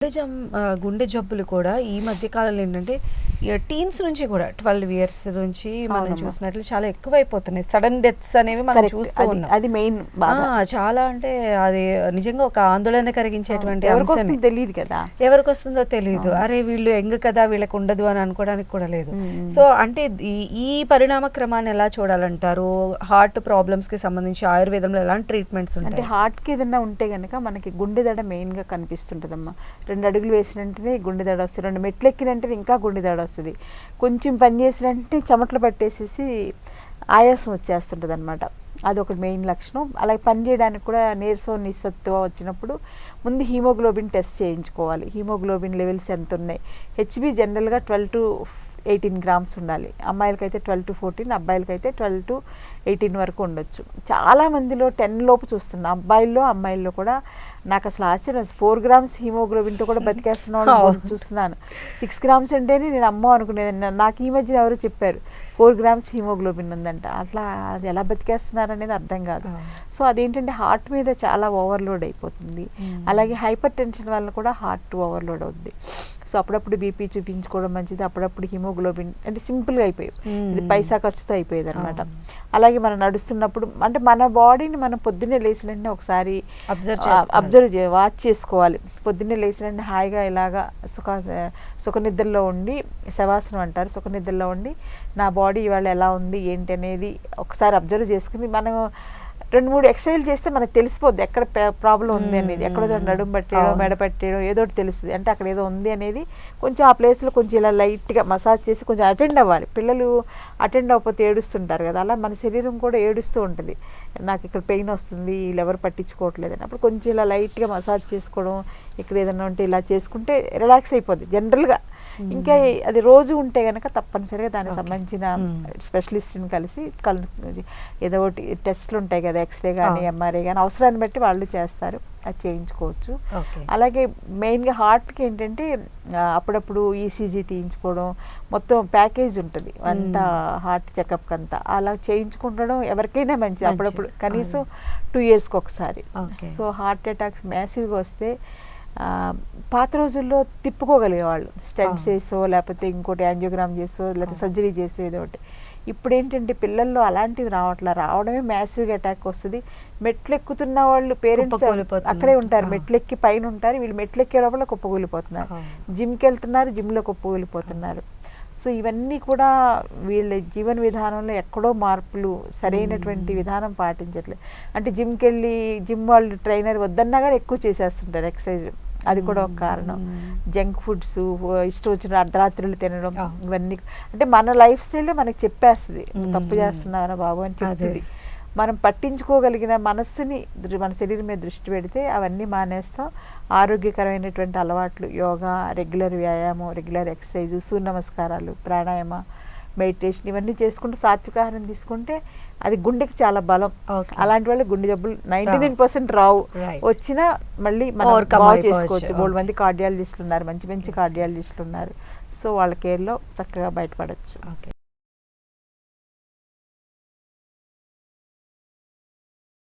గుండె జం గుండె జబ్బులు కూడా ఈ మధ్య కాలంలో ఏంటంటే టీన్స్ నుంచి కూడా ట్వెల్వ్ ఇయర్స్ నుంచి మనం. చూసినట్లు చాలా ఎక్కువైపోతున్నాయి. సడన్ డెత్స్ అనేవి మనం. చూస్తూ అది- ఉన్నాం. అది మెయిన్ చాలా అంటే అది నిజంగా ఒక ఆందోళన కలిగించేటువంటి తెలియదు కదా. ఎవరికి వస్తుందో తెలియదు. అరే వీళ్ళు ఎంగ కదా వీళ్ళకి ఉండదు అని అనుకోవడానికి కూడా లేదు. సో అంటే ఈ- ఈ పరిణామ క్రమాన్ని ఎలా చూడాలంటారు? హార్ట్ ప్రాబ్లమ్స్కి సంబంధించి ఆయుర్వేదంలో ఎలాంటి ట్రీట్మెంట్స్ అంటే ఉంటాయి హార్ట్కి ఏదైనా ఉంటే కనుక మనకి గుండె దడ మెయిన్గా కనిపిస్తుంటుందమ్మా. రెండు అడుగులు వేసినంటేనే గుండె దడ వస్తుంది. రెండు మెట్లు ఎక్కినంటే ఇంకా గుండె దడ వస్తుంది కొంచెం పని చేసినంటే చెమటలు పట్టేసేసి ఆయాసం వచ్చేస్తుంటుంది అనమాట అదొకటి మెయిన్ లక్షణం. అలాగే పని చేయడానికి కూడా నీరసం నిస్సత్తువ వచ్చినప్పుడు ముందు హీమోగ్లోబిన్ టెస్ట్ చేయించుకోవాలి. హీమోగ్లోబిన్ లెవెల్స్ ఎంత ఉన్నాయి హెచ్బి జనరల్గా ట్వెల్వ్ టు ఎయిటీన్ గ్రామ్స్ ఉండాలి. అమ్మాయిలకైతే ట్వెల్వ్ టు ఫోర్టీన్ అబ్బాయిలకైతే ట్వెల్వ్ టు ఎయిటీన్ వరకు ఉండొచ్చు. చాలా మందిలో టెన్ లోపు చూస్తున్నా అబ్బాయిల్లో అమ్మాయిల్లో కూడా నాకు అసలు ఆశ్చర్యం. ఫోర్ గ్రామ్స్ హీమోగ్లోబిన్తో కూడా బతికేస్తున్న వాళ్ళని అవును. చూస్తున్నాను. సిక్స్ గ్రామ్స్ అంటేనే నేను అమ్మో అనుకునేది. నాకు ఈ మధ్య ఎవరో చెప్పారు ఫోర్ గ్రామ్స్ హీమోగ్లోబిన్ ఉందంట. అట్లా అది ఎలా బతికేస్తున్నారు అనేది అర్థం కాదు. సో అదేంటంటే హార్ట్ మీద చాలా ఓవర్లోడ్ అయిపోతుంది. అలాగే హైపర్ టెన్షన్ వల్ల కూడా హార్ట్ ఓవర్లోడ్ అవుద్ది. సో అప్పుడప్పుడు బీపీ చూపించుకోవడం మంచిది అప్పుడప్పుడు హిమోగ్లోబిన్ అంటే సింపుల్గా అయిపోయి ఇది. పైసా ఖర్చుతో అయిపోయేది అనమాట. అలాగే మనం నడుస్తున్నప్పుడు అంటే మన బాడీని మనం పొద్దున్నే లేచిన వెంటనే ఒకసారి చేసుకోవాలి. అబ్జర్వ్ చే వాచ్ చేసుకోవాలి పొద్దున్నే లేచిన వెంటనే హాయిగా ఇలాగా సుఖ సుఖనిద్రలో ఉండి శవాసనం అంటారు సుఖనిద్రలో ఉండి నా బాడీ ఇవాళ ఎలా ఉంది ఏంటి అనేది ఒకసారి అబ్జర్వ్ చేసుకుని మనం రెండు మూడు ఎక్సర్సైజ్ చేస్తే మనకు తెలిసిపోద్ది ఎక్కడ ప్రాబ్లం ఉంది అనేది ఎక్కడ. నడుము పట్టేయడం. మెడ పెట్టేయడం ఏదో ఒకటి తెలుస్తుంది అంటే అక్కడ ఏదో ఉంది అనేది కొంచెం ఆ ప్లేస్లో కొంచెం ఇలా లైట్గా మసాజ్ చేసి కొంచెం అటెండ్ అవ్వాలి పిల్లలు అటెండ్ అవ్వకపోతే ఏడుస్తుంటారు కదా అలా మన శరీరం కూడా ఏడుస్తూ ఉంటుంది నాకు ఇక్కడ పెయిన్ వస్తుంది వీళ్ళు ఎవరు పట్టించుకోవట్లేదు అని అప్పుడు కొంచెం ఇలా లైట్గా మసాజ్ చేసుకోవడం ఇక్కడ ఏదైనా ఉంటే ఇలా చేసుకుంటే రిలాక్స్ అయిపోద్ది. జనరల్గా ఇంకా అది రోజు ఉంటే కనుక తప్పనిసరిగా దానికి. సంబంధించిన. స్పెషలిస్ట్ని కలిసి కల్ ఏదో ఒకటి టెస్ట్లు ఉంటాయి కదా ఎక్స్రే కానీ. ఎంఆర్ఐ కానీ అవసరాన్ని బట్టి వాళ్ళు చేస్తారు. అది చేయించుకోవచ్చు. అలాగే మెయిన్గా హార్ట్కి ఏంటంటే అప్పుడప్పుడు ఈసీజీ తీయించుకోవడం మొత్తం ప్యాకేజ్ ఉంటుంది. అంతా హార్ట్ చెకప్ అంతా. అలా చేయించుకుంటడం ఎవరికైనా మంచిది. అప్పుడప్పుడు కనీసం టూ ఇయర్స్కి ఒకసారి. సో హార్ట్ అటాక్స్ మ్యాసివ్గా వస్తే పాత రోజుల్లో తిప్పుకోగలిగేవాళ్ళు. స్టెంట్స్. వేసో లేకపోతే ఇంకోటి యాంజియోగ్రామ్ చేసో లేకపోతే. సర్జరీ చేసో ఏదో ఒకటి. ఇప్పుడు ఏంటంటే పిల్లల్లో అలాంటివి రావట్లా. రావడమే మ్యాసివ్గా అటాక్ వస్తుంది. మెట్లు ఎక్కుతున్న వాళ్ళు పేరెంట్స్. అక్కడే ఉంటారు. ఆ. మెట్లు ఎక్కి పైన ఉంటారు. వీళ్ళు మెట్లు ఎక్కే లోపల కుప్పకూలిపోతున్నారు. జిమ్కి వెళ్తున్నారు జిమ్లో కుప్పకూలిపోతున్నారు. సో ఇవన్నీ కూడా వీళ్ళ జీవన విధానంలో ఎక్కడో మార్పులు సరైనటువంటి విధానం పాటించట్లేదు అంటే జిమ్కి వెళ్ళి జిమ్ వాళ్ళు ట్రైనర్ వద్దన్నా కానీ ఎక్కువ చేసేస్తుంటారు ఎక్సర్సైజ్. అది కూడా ఒక కారణం. జంక్ ఫుడ్స్ ఇష్టం వచ్చిన అర్ధరాత్రులు తినడం. ఇవన్నీ అంటే మన లైఫ్ స్టైలే మనకి చెప్పేస్తుంది "నువ్వు తప్పు. చేస్తున్నారా బాబు అని. చెప్తుంది మనం పట్టించుకోగలిగిన మనస్సుని మన శరీరం మీద దృష్టి పెడితే అవన్నీ మానేస్తాం ఆరోగ్యకరమైనటువంటి అలవాట్లు యోగా రెగ్యులర్ వ్యాయామం రెగ్యులర్ ఎక్సర్సైజ్ సూర్య నమస్కారాలు ప్రాణాయామ మెడిటేషన్ ఇవన్నీ చేసుకుంటూ సాత్విక ఆహారం తీసుకుంటే అది గుండెకి చాలా బలం. అలాంటి వాళ్ళు గుండె జబ్బులు నైంటీ నైన్ పర్సెంట్ రావు. వచ్చినా మళ్ళీ మనం బాగు. చేసుకోవచ్చు Okay. మంది కార్డియాలజిస్టులు ఉన్నారు మంచి మంచి కార్డియాలజిస్టులు ఉన్నారు సో వాళ్ళ కేర్లో చక్కగా బయటపడవచ్చు ఓకే